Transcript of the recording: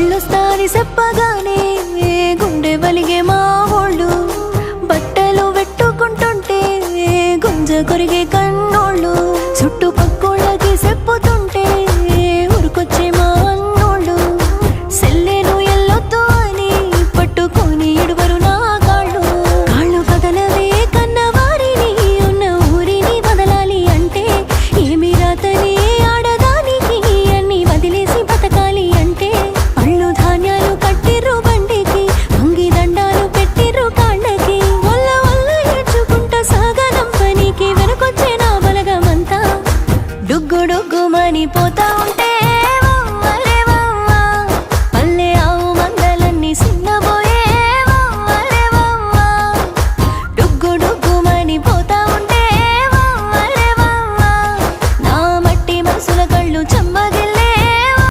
వెళ్ళొస్తాని చెప్పగానే గుండె వలిగే మా వాళ్ళు బట్టలు పెట్టుకుంటుంటే గుంజ కొరిగే కన్ను దూసుకొచ్చే నా బలగమంతా. డుగ్గు ఉంటే ఆవు మందలన్నీ సిన్నబోయే డుగ్గు డుగ్గుమని పోతా ఉంటే నా మట్టి మనసుల కళ్ళు చమ్మ